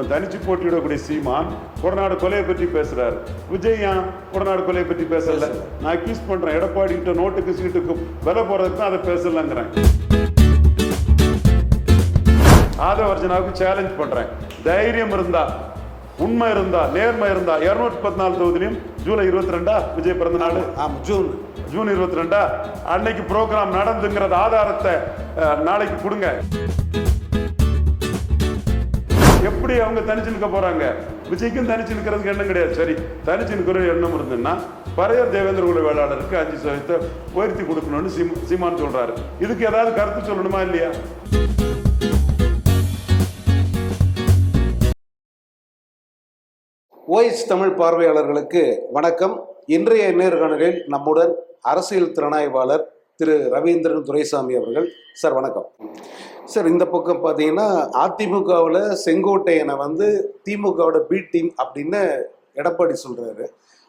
இப்ப தனிச்சு போட்டியிடக்கூடிய சீமான் கொடநாடு கொலையை பற்றி பேசுறாரு. விஜய் ஏன் கொடநாடு கொலையை பற்றி பேசல. நான் அக்யூஸ் பண்றேன். எடப்பாடி கிட்ட நோட்டுக்கு சீட்டுக்கு விலை போறதுக்கு தான் அதை பேசலங்கிறேன். ஆதவர்ஜனாவுக்கு சேலஞ்ச் பண்றேன். தைரியம் இருந்தா உண்மை இருந்தா நேர்மை இருந்தா இருநூத்தி பதினாலு தொகுதியிலும் ஜூலை இருபத்தி ரெண்டா விஜய் பிறந்த நாள். ஆமா ஜூன். ஜூன் இருபத்தி ரெண்டா அன்னைக்கு ப்ரோக்ராம் நடந்துங்கிறத ஆதாரத்தை நாளைக்கு கொடுங்க. எப்படி அவங்க தனிச்சு நிற்க போறாங்க? விஜய்க்கும் தனிச்சு நிற்கிறதுக்கு எண்ணம் கிடையாது. சரி தனிச்சு நிற்கிற எண்ணம் இருந்ததுன்னா பரையர் தேவேந்திர குல வேளாளருக்கு அஞ்சு சதவீதத்தை உயர்த்தி கொடுக்கணும்னு சீம் சீமான் சொல்றாரு. இதுக்கு ஏதாவது கருத்து சொல்லணுமா இல்லையா? ஓஎஸ் தமிழ் பார்வையாளர்களுக்கு வணக்கம். இன்றைய நேர்காணலில் நம்முடன் அரசியல் திறனாய்வாளர் திரு ரவீந்திரன் துரைசாமி அவர்கள். சார் வணக்கம். சார் இந்த பக்கம் பார்த்தீங்கன்னா அதிமுகவில் செங்கோட்டையனை வந்து திமுகவோட பி டீம் அப்படின்னு எடப்பாடி சொல்றாரு.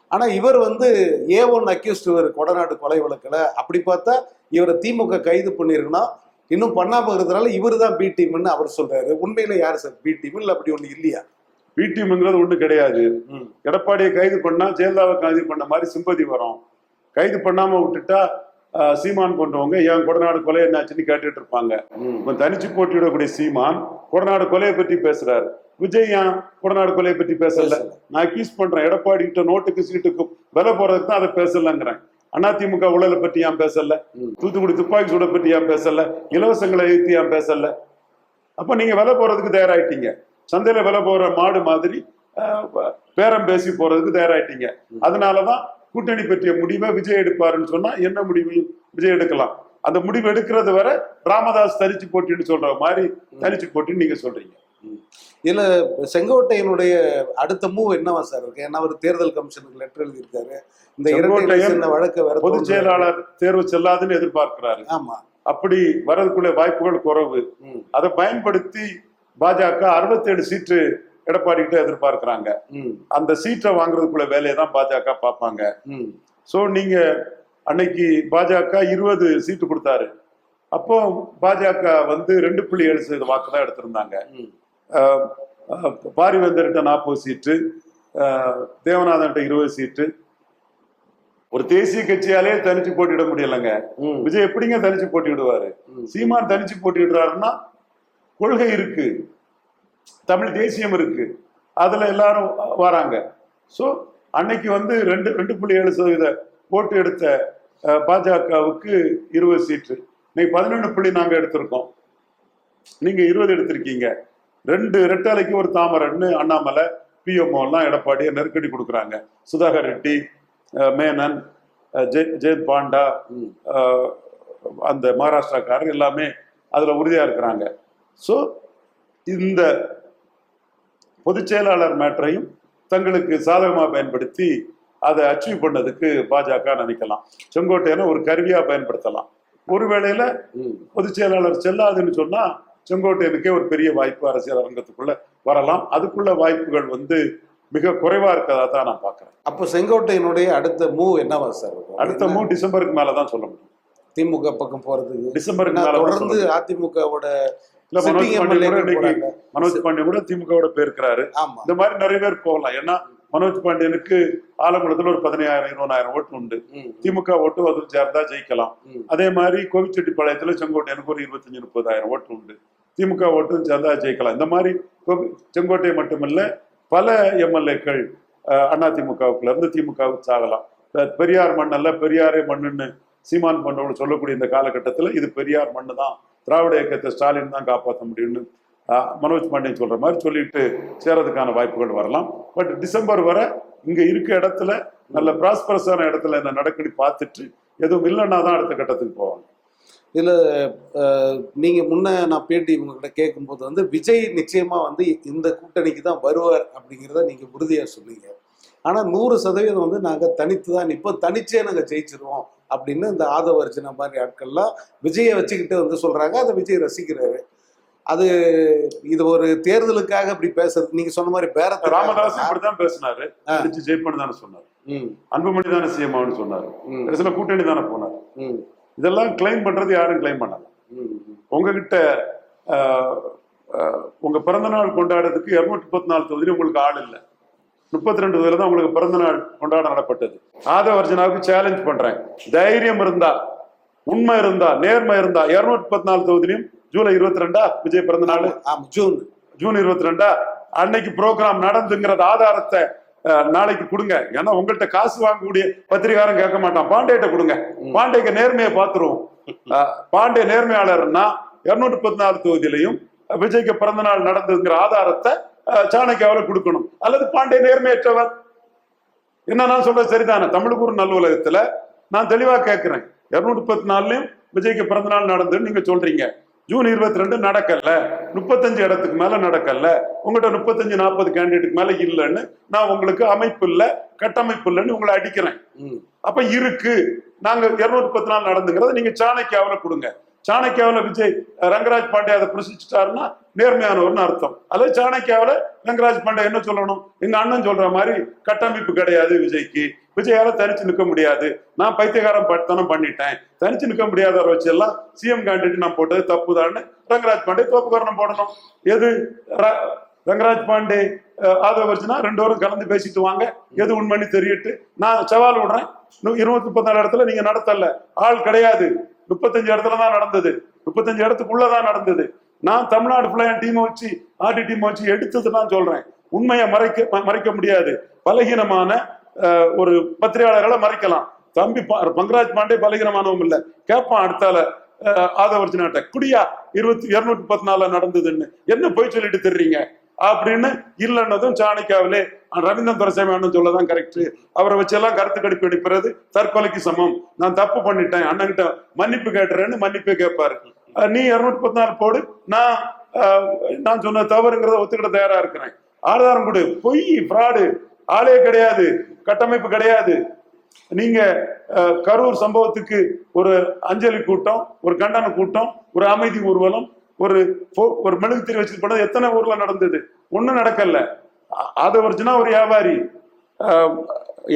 ஆனால் இவர் வந்து ஏ ஒன் அக்யூஸ்ட் இவர் கொடநாடு கொலை வழக்கில். அப்படி பார்த்தா இவரை திமுக கைது பண்ணியிருக்குன்னா இன்னும் பண்ணாம இருக்கிறதுனால இவர் தான் பி டீம்னு அவர் சொல்றாரு. உண்மையில யார் சார்? பி டீம் இல்லை அப்படி ஒன்று இல்லையா? பிடிஎம்ங்கிறது ஒண்ணு கிடையாது. ம். எடப்பாடியை கைது பண்ணா ஜெயலலிதாவை கைது பண்ண மாதிரி சிம்பதி வரும். கைது பண்ணாம விட்டுட்டா சீமான் போன்றவங்க ஏன் கொடநாடு கொலை என்னாச்சுன்னு கேட்டுட்டு இருப்பாங்க இப்ப தனிச்சு போட்டியிடக்கூடிய சீமான் கொடநாடு கொலையை பற்றி பேசுறாரு. விஜய் ஏன் கொடநாடு கொலையை பற்றி பேசல. நான் அக்யூஸ் பண்றேன். எடப்பாடி கிட்ட நோட்டுக்கு சீட்டுக்கு விலை போறதுக்கு தான் அதை பேசலங்கிறேன். அதிமுக ஊழலை பற்றி ஏன் பேசல. தூத்துக்குடி துப்பாக்கி சூட பற்றி ஏன் பேசல? இலவசங்களை எழுத்தி ஏன் பேசல? அப்ப நீங்க விலை போறதுக்கு தயாராயிட்டீங்க. சந்தையில விலை போற மாடு மாதிரி பேரம் பேசி போறதுக்கு தயாராயிட்டீங்க. அதனாலதான் கூட்டணி பற்றிய முடிவை விஜய் எடுப்பாருன்னு சொன்னா என்ன முடிவையும் விஜய் எடுக்கலாம். அந்த முடிவு எடுக்கிறது வரை ராமதாஸ் தனிச்சு போட்டின்னு சொல்ற மாதிரி தனிச்சு போட்டின்னு நீங்க சொல்றீங்க. இதுல செங்கோட்டையனுடைய அடுத்த மூவ் என்னவா சார் இருக்கு? ஏன்னா அவர் தேர்தல் கமிஷனுக்கு லெட்டர் எழுதியிருக்காரு. இந்த இந்த வழக்கை வேற பொதுச். செயலாளர் தேர்வு செல்லாதுன்னு எதிர்பார்க்கிறாரு. ஆமா. அப்படி வரதுக்குள்ள வாய்ப்புகள் குறைவு. அதை பயன்படுத்தி பாஜக 67 சீட்டு எடப்பாடி கிட்ட எதிர்பார்க்கிறாங்க அந்த சீட்டை வாங்குறதுக்குள்ள வேலையை தான் பாஜக பார்ப்பாங்க. ஸோ நீங்க அன்னைக்கு பாஜக இருபது சீட்டு கொடுத்தாரு. அப்போ பாஜக வந்து ரெண்டு புள்ளி ஏழு சதவீத வாக்கு தான் எடுத்திருந்தாங்க பாரிவேந்தர்கிட்ட நாற்பது சீட்டு தேவநாதன்கிட்ட இருபது சீட்டு. ஒரு தேசிய கட்சியாலே தனிச்சு போட்டியிட முடியலங்க. விஜய் எப்படிங்க தனிச்சு போட்டியிடுவாரு. சீமான் தனிச்சு போட்டியிடுறாருன்னா கொள்கை இருக்கு. தமிழ் தேசியம் இருக்கு. அதுல எல்லாரும் வராங்க. ஸோ அன்னைக்கு வந்து ரெண்டு ரெண்டு புள்ளி ஏழு சதவீத ஓட்டு எடுத்த பாஜகவுக்கு இருபது சீட்டு. இன்னைக்கு பதினொன்று புள்ளி நாங்கள் எடுத்திருக்கோம். நீங்க இருபது எடுத்திருக்கீங்க. ரெண்டு ரெட்டாலைக்கு ஒரு தாமரன்னு அண்ணாமலை பிஎம்ஓ எல்லாம் எடப்பாடியை நெருக்கடி கொடுக்குறாங்க. சுதாகர் ரெட்டி மேனன் அஹ், ஜெயந்த் பாண்டா அந்த மகாராஷ்டிராக்காரர் எல்லாமே அதுல உறுதியா இருக்கிறாங்க. ஸோ இந்த பொதுச் செயலாளர் மேட்டரையும் தங்களுக்கு சாதகமா பயன்படுத்தி அதை அச்சீவ் பண்ணதுக்கு பாஜக நினைக்கலாம். செங்கோட்டையனை ஒரு கருவியா பயன்படுத்தலாம். ஒருவேளையில ம். பொதுச் செயலாளர் செல்லாதுன்னு சொன்னா செங்கோட்டையனுக்கே ஒரு பெரிய வாய்ப்பு அரசியல் அரங்கத்துக்குள்ள வரலாம். அதுக்குள்ள வாய்ப்புகள் வந்து மிக குறைவா இருக்கதா தான் நான் பாக்குறேன் அப்போ செங்கோட்டையனுடைய அடுத்த மூவ் என்னவா சார்? அடுத்த மூணு டிசம்பருக்கு மேலதான் சொல்ல முடியும். திமுக பக்கம் போறதுக்கு. டிசம்பருக்கு தொடர்ந்து அதிமுகவோட இல்ல மனோஜ் பாண்டியன் கூட இன்னைக்கு போறாங்க. மனோஜ் பாண்டியன் கூட திமுகவோட போயிருக்கிறாரு. இந்த மாதிரி நிறைய பேர் போகலாம். ஏன்னா மனோஜ் பாண்டியனுக்கு ஆலங்குளத்துல ஒரு பதினாயிரம் இருபதாயிரம் ஓட்டு உண்டு. திமுக ஓட்டு அதில் சேர்ந்தா ஜெயிக்கலாம் அதே மாதிரி கோவிச்செட்டிப்பாளையத்துல செங்கோட்டையனுக்கு ஒரு இருபத்தஞ்சு முப்பதாயிரம் ஓட்டு உண்டு. திமுக ஓட்டும் சேர்ந்தா ஜெயிக்கலாம். இந்த மாதிரி செங்கோட்டை மட்டுமல்ல பல எம்எல்ஏக்கள் அதிமுகவுக்குள்ள இருந்து திமுகவுக்கு சாகலாம். பெரியார் மண்ணல்ல பெரியாரே மண்ணுன்னு சீமான் பண்ணவங்க சொல்லக்கூடிய இந்த காலகட்டத்துல இது பெரியார் மண்ணு தான் திராவிட இயக்கத்தை ஸ்டாலின் தான் காப்பாற்ற முடியும்னு மனோஜ் பாண்டியன் சொல்ற மாதிரி சொல்லிட்டு சேரதுக்கான வாய்ப்புகள் வரலாம். பட் டிசம்பர் வரை இங்க இருக்க இடத்துல நல்ல ப்ராஸ்பரஸான இடத்துல என்ன நடக்குன்னு பார்த்துட்டு எதுவும் இல்லைன்னா தான் அடுத்த கட்டத்துக்கு போவாங்க. இதில் நீங்கள் முன்னே முன்ன நான் பேட்டி உங்ககிட்ட கேட்கும்போது வந்து விஜய் நிச்சயமாக வந்து இந்த கூட்டணிக்கு தான் வருவார் அப்படிங்கிறத நீங்கள் உறுதியாக சொன்னீங்க. ஆனால் நூறு சதவீதம் வந்து நாங்கள் தனித்து தான் நிற்போம் தனிச்சே நாங்கள் ஜெயிச்சிருவோம். அப்படின்னு இந்த ஆதவர்ஜன மாதிரி ஆட்கள்லாம் விஜயை வச்சுக்கிட்டு வந்து சொல்றாங்க. அதை விஜய் ரசிக்கிறாரு. அது இது ஒரு தேர்தலுக்காக இப்படி பேசுறது. நீங்க சொன்ன மாதிரி பேரத்தை ராமதாஸ் இப்படிதான் பேசினாரு. ஜெயிப்பன்னு தானே சொன்னாரு. ம். அன்புமணி தானே சிஎம் ஆகுன்னு சொன்னாரு. கடைசியில கூட்டணி தானே போனாரு. ம். இதெல்லாம் கிளைம் பண்றது யாரும் கிளைம் பண்ணல. உங்ககிட்ட உங்க பிறந்த நாள் கொண்டாடுறதுக்கு இருநூத்தி முப்பத்தி நாலு தொகுதியிலும் உங்களுக்கு ஆள் இல்லை. முப்பத்தி ரெண்டு தொகுதியில தான் உங்களுக்கு பிறந்த நாள் கொண்டாட நடப்பட்டது. ஆதவர்ஜனாவுக்கு சேலஞ்ச் பண்றேன். தைரியம் இருந்தா உண்மை இருந்தா நேர்மை இருந்தா இருநூத்தி முப்பத்தி நாலு தொகுதியிலும் ஜூலை இருபத்தி ரெண்டா விஜய் பிறந்த நாள்? ஜூன். ஜூன் இருபத்தி ரெண்டா அன்னைக்கு ப்ரோக்ராம் நடந்துங்கிறது ஆதாரத்தை நாளைக்கு கொடுங்க. ஏன்னா உங்கள்கிட்ட காசு வாங்கக்கூடிய பத்திரிகாரம் கேட்க மாட்டான். பாண்டேட்ட கொடுங்க. பாண்டேக்கு நேர்மையை பார்த்துருவோம். பாண்டே நேர்மையாளர்னா இருநூற்றி முப்பத்தி நாலு தொகுதியிலையும் விஜய்க்கு பிறந்த நாள் நடந்ததுங்கிற ஆதாரத்தை சாணக்கியாவில் கொடுக்கணும். அல்லது பாண்டே நேர்மையற்றவர்? என்ன நான் சொல்றது சரிதானே? தமிழுக்கு ஒரு நல்ல உலகத்துல நான் தெளிவா கேட்கிறேன் இருநூத்தி முப்பத்தி நாலுலயும் விஜய்க்கு பிறந்த நாள் நடந்துன்னு நீங்க சொல்றீங்க. ஜூன் இருபத்தி ரெண்டு நடக்கல. முப்பத்தஞ்சு இடத்துக்கு மேல நடக்கல. உங்கள்கிட்ட முப்பத்தஞ்சு நாற்பது கேண்டிடேட்டுக்கு மேல இல்லைன்னு நான் உங்களுக்கு அமைப்பு இல்ல கட்டமைப்பு இல்லைன்னு உங்களை அடிக்கிறேன். அப்ப இருக்கு. நாங்க இருநூத்தி முப்பத்தி நாலு நடந்துங்கிறத நீங்க சாணக்கியாவில கொடுங்க. சாணக்கியாவில் விஜய் ரங்கராஜ் பாண்டே அதை பிரசிச்சுட்டாருன்னா நேர்மையானவர்னு அர்த்தம். அல்லது சாணக்கியாவில் ரங்கராஜ் பாண்டே என்ன சொல்லணும்? எங்க அண்ணன் சொல்ற மாதிரி கட்டமைப்பு கிடையாது விஜய்க்கு. விஜயால தனிச்சு நிற்க முடியாது. நான் பைத்தியகாரம் பட்டனம் பண்ணிட்டேன். தனிச்சு நிற்க முடியாத வச்சு எல்லாம் சிஎம் கேண்டிடேட் நான் போட்டது தப்புதான்னு ரங்கராஜ் பாண்டே தோப்புக்கரணம் போடணும். எது? ரங்கராஜ் பாண்டே ஆதரவு வச்சுன்னா ரெண்டு பேரும் கலந்து பேசிட்டு வாங்க. எது உண்மைன்னு தெரியட்டு. நான் சவால் விடுறேன். இருபத்தி முப்பத்தி முப்பத்தாறு இடத்துல நீங்க நடத்தல. ஆள் கிடையாது. முப்பத்தஞ்சு இடத்துல தான் நடந்தது. முப்பத்தஞ்சு இடத்துக்குள்ளதான் நடந்தது. நான் தமிழ்நாடு ஃபுல்லா என் டீமை வச்சு ஆர்டி டீமை வச்சு எடுத்தது நான் சொல்றேன். உண்மையை மறைக்க ம- மறைக்க முடியாது. பலகீனமான ஒரு பத்திரிகையாளர்களை மறைக்கலாம். தம்பி பங்கராஜ் பாண்டே பலகீனமானவங்க இல்ல. கேட்பான் அடுத்தால ஆதவர்ஜனாட்ட குடியா இருபத்தி இருநூத்தி பத்து நாலுல நடந்ததுன்னு. என்ன போய் சொல்லிட்டு தெரிறீங்க அப்படின்னு இல்லைன்னதும் சாணக்கியாவிலே ரவீந்திரன் துரசாமி அண்ணன் சொல்லதான் கரெக்ட் அவரை வச்செல்லாம் கருத்து கடிப்பு எடுக்கிறது தற்கொலைக்கு சமம். நான் தப்பு பண்ணிட்டேன் அண்ணன்கிட்ட மன்னிப்பு கேட்டுறேன்னு மன்னிப்பே கேட்பாரு. நீ இருநூத்தி பத்து நாலு போடு நான் நான் சொன்ன தவறுங்கிறத ஒத்துக்கிட்ட தயாரா இருக்கிறேன். ஆதாரம் கொடு. பொய் ஃப்ராடு ஆளே கிடையாது கட்டமைப்பு கிடையாது. நீங்க அஹ், கரூர் சம்பவத்துக்கு ஒரு அஞ்சலி கூட்டம் ஒரு கண்டன கூட்டம் ஒரு அமைதி ஊர்வலம் ஒரு ஒரு மெழுகுத்திரி வச்சுட்டு போனது எத்தனை ஊர்ல நடந்தது? ஒண்ணும் நடக்கல. அது ஒரிஜினா ஒரு வியாபாரி.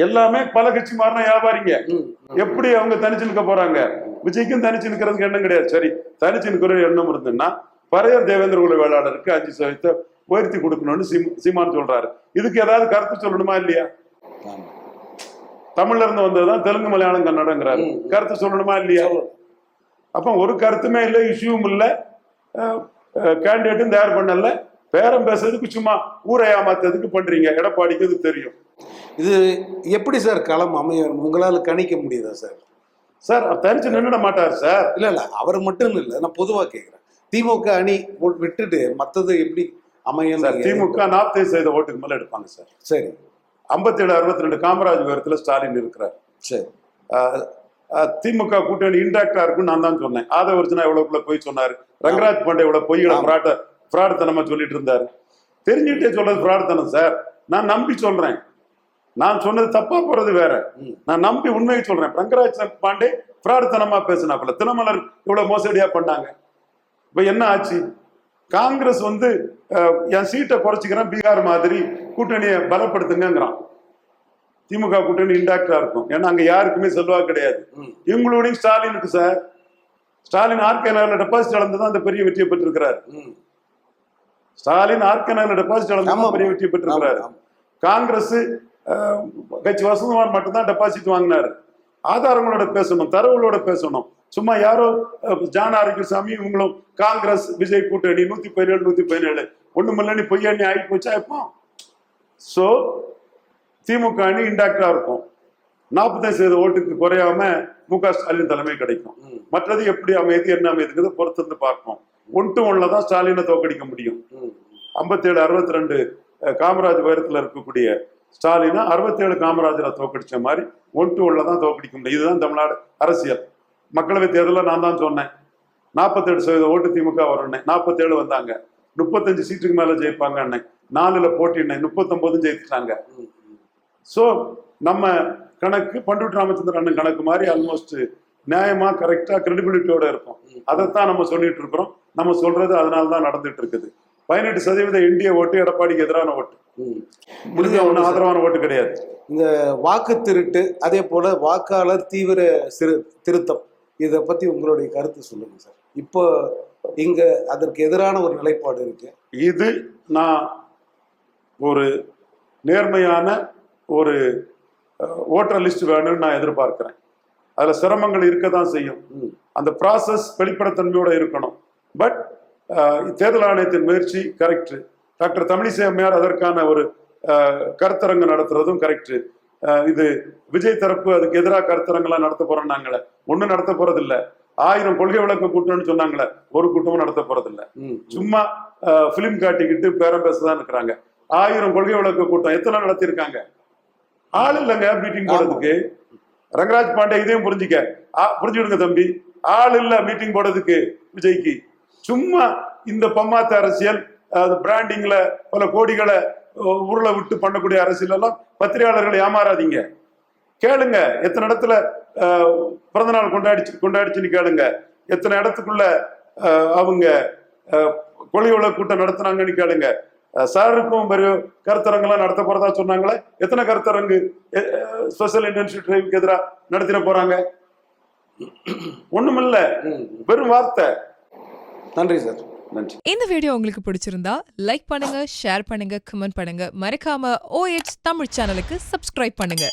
எல்லாமே பல கட்சி மாறின வியாபாரிங்க. எப்படி அவங்க தனிச்சு நிற்க போறாங்க? விஜய்க்கும் தனிச்சு நிக்கிறதுக்கு எண்ணம் கிடையாது. சரி தனிச்சு நிக்கிற எண்ணம் இருந்துன்னா பரையர் தேவேந்திர குல வேளாளருக்கு அஞ்சு சதவீதத்தை உயர்த்தி கொடுக்கணும்னு சீம் சீமான் சொல்றாரு. இதுக்கு ஏதாவது கருத்து சொல்லணுமா இல்லையா. தமிழ்ல இருந்து வந்ததுதான் தெலுங்கு மலையாளம் கன்னடங்கிறாரு. கருத்து சொல்லணுமா இல்லையா. அப்ப ஒரு கருத்துமே இல்லை இஷ்யூவும் இல்லை. கேண்டிடேட்டும் தயார் பண்ணல. பேரம் பேசுறதுக்கு சும்மா ஊரை ஏமாத்துறதுக்கு பண்றீங்க. எடப்பாடிக்கு இது தெரியும்? இது எப்படி சார் களம் அமையும்? உங்களால கணிக்க முடியுதா சார்? சார் தனிச்சு நின்றுட மாட்டார் சார். இல்ல இல்ல. அவர் மட்டும் இல்ல. நான் பொதுவா கேக்குறேன். திமுக அணி விட்டுட்டு மத்தது எப்படி அமையும் சார் திமுக நாற்பது செய்த ஓட்டுக்கு மேல எடுப்பாங்க சார். சரி. ஐம்பத்தி ஏழு அறுபத்தி ரெண்டு காமராஜ் விவரத்துல ஸ்டாலின் இருக்கிறார். சரி. திமுக கூட்டணி இன்டாக்டா இருக்குன்னு நான் தான் சொன்னேன். ஆதவர்ஜனா எவ்வளவுக்குள்ள போய் சொன்னாரு? ரங்கராஜ் பாண்டே எவ்வளவு பொய்களை ஆமா. ஃப்ராட்ட ஃப்ராடுத்தனமா சொல்லிட்டு இருந்தாரு. தெரிஞ்சுட்டே சொல்றது ஃப்ராடுத்தனம் சார். நான் நம்பி சொல்றேன். நான் சொன்னது தப்பா போறது வேற. நான் நம்பி உண்மையை சொல்றேன். ரங்கராஜ் பாண்டே ஃப்ராடுத்தனமா பேசினாப்புல. தினமலர் இவ்வளவு மோசடியா பண்ணாங்க. இப்ப என்ன ஆச்சு? காங்கிரஸ் வந்து என் சீட்டை குறைச்சிக்கிறேன். பீகார் மாதிரி கூட்டணியை பலப்படுத்துங்கிறான் திமுக கூட்டணி இன்டாக்டா இருக்கும். ஏன்னா அங்க யாருக்குமே செல்வாக்கு கிடையாது. ம். இவங்களுடைய ஸ்டாலினுக்கு சார். ஸ்டாலின் ஆர்கே நகர்ல டெபாசிட் இழந்து தான் அந்த பெரிய வெற்றியை பெற்றிருக்கிறார். ஸ்டாலின் ஆர்கே நகர்ல டெபாசிட் ஆமா. தான் பெரிய வெற்றியை பெற்றிருக்கிறாரு. காங்கிரஸ் கட்சி வசந்தகுமார் மட்டும்தான் டெபாசிட் வாங்கினாரு. ஆதாரங்களோட பேசணும் தரவுகளோட பேசணும். சும்மா யாரோ ஜான் ஆரோக்கியசாமி இவங்களும் காங்கிரஸ் விஜய் கூட்டணி நூத்தி பதினேழு நூத்தி பதினேழு. ஒண்ணு மில்லனி பொய்யண்ணி ஆகி போச்சா இப்போ சோ திமுக அணி இன்டாக்டா இருக்கும். நாற்பத்தஞ்சு சதவீத ஓட்டுக்கு குறையாம மு க ஸ்டாலின் தலைமை கிடைக்கும். மற்றது எப்படி அமையுது என்ன அமையுதுங்கிறத பொறுத்து இருந்து பார்ப்போம். ஒன் டு ஒன்ல தான் ஸ்டாலினை தோக்கடிக்க முடியும். ஐம்பத்தேழு அறுபத்தி ரெண்டு காமராஜ் உயரத்துல இருக்கக்கூடிய ஸ்டாலினை அறுபத்தேழு காமராஜரை தோக்கடிச்ச மாதிரி ஒன் டு ஒன்ல தான் தோக்கடிக்க முடியும். இதுதான் தமிழ்நாடு அரசியல். மக்களவை தேர்தலில் நான் தான் சொன்னேன். நாற்பத்தெட்டு சதவீத ஓட்டு திமுக வரும்னே. நாற்பத்தேழு வந்தாங்க. முப்பத்தஞ்சு சீட்டுக்கு மேல ஜெயிப்பாங்க அண்ணன் நாலுல போட்டினேன். முப்பத்தொன்பதும் ஜெயிச்சிட்டாங்க. ஸோ நம்ம கணக்கு பண்டுட்டு ராமச்சந்திரன் அண்ணன் கணக்கு மாதிரி ஆல்மோஸ்ட் நியாயமா கரெக்டா கிரெடிபிலிட்டியோட இருக்கும் அதைத்தான் நம்ம சொல்லிட்டு இருக்கிறோம். நம்ம சொல்றது அதனால தான் நடந்துட்டு இருக்குது. பதினெட்டு சதவீத இந்திய ஓட்டு எடப்பாடிக்கு எதிரான ஓட்டு. முடிஞ்ச ஒன்றும் ஆதரவான ஓட்டு கிடையாது. இந்த வாக்கு திருட்டு அதே போல வாக்காளர் தீவிர சிறு திருத்தம் இதை பத்தி உங்களுடைய கருத்து சொல்லுங்க சார். இப்போ இங்க அதற்கு எதிரான ஒரு நிலைப்பாடு இருக்கு. இது நான் ஒரு நேர்மையான ஒரு ஓட்டர் லிஸ்ட் வேணும்னு நான் எதிர்பார்க்கிறேன். அதுல சிரமங்கள் இருக்க தான் செய்யும். அந்த ப்ராசஸ் வெளிப்படைத்தன்மையோட இருக்கணும். பட் தேர்தல் ஆணையத்தின் முயற்சி கரெக்ட் டாக்டர் தமிழிசை அம்மையார் அதற்கான ஒரு கருத்தரங்கு நடத்துறதும் கரெக்ட் இது விஜய் தரப்பு அதுக்கு எதிராக கருத்தரங்கெல்லாம் நடத்த போறோம் நாங்களே ஒண்ணும் நடத்த போறது இல்ல ஆயிரம் கொள்கை விளக்க கூட்டம்னு சொன்னாங்களே ஒரு கூட்டமும் நடத்த போறது இல்ல. சும்மா பிலிம் காட்டிக்கிட்டு பேரம் பேசதான் இருக்கிறாங்க. ஆயிரம் கொள்கை விளக்க கூட்டம் எத்தனை நடத்தியிருக்காங்க? ஆள் இல்லைங்க மீட்டிங் போடுறதுக்கு. ரங்கராஜ் பாண்டே இதையும் புரிஞ்சுக்க. ஆ, புரிஞ்சுடுங்க தம்பி. ஆள் இல்ல மீட்டிங் போடுறதுக்கு விஜய்க்கு. சும்மா இந்த பம்மாத்து அரசியல் அது பிராண்டிங்ல பல கோடிகளை உருளை விட்டு பண்ணக்கூடிய அரசியல் எல்லாம் பத்திரிகையாளர்களை ஏமாறாதீங்க. கேளுங்க எத்தனை இடத்துல பிறந்த பிறந்தநாள் கொண்டாடிச்சு கொண்டாடிச்சுன்னு கேளுங்க. எத்தனை இடத்துக்குள்ள அவங்க அஹ், கொலை கூட்டம் நடத்துனாங்கன்னு கேளுங்க. சாருக்கும் பெரிய கருத்தரங்கெல்லாம் நடத்த போறதா சொன்னாங்களே? எத்தனை கருத்தரங்கு ஸ்பெஷல் இன்டர்ன்ஷிப் டிரைவுக்கு எதிராக நடத்திட போறாங்க? ஒண்ணுமில்ல. வெறும் வார்த்தை. நன்றி சார். நன்றி. இந்த வீடியோ உங்களுக்கு பிடிச்சிருந்தா லைக் பண்ணுங்க ஷேர் பண்ணுங்க கமெண்ட் பண்ணுங்க. மறக்காம OH தமிழ் சேனலுக்கு சப்ஸ்கிரைப் பண்ணுங்க.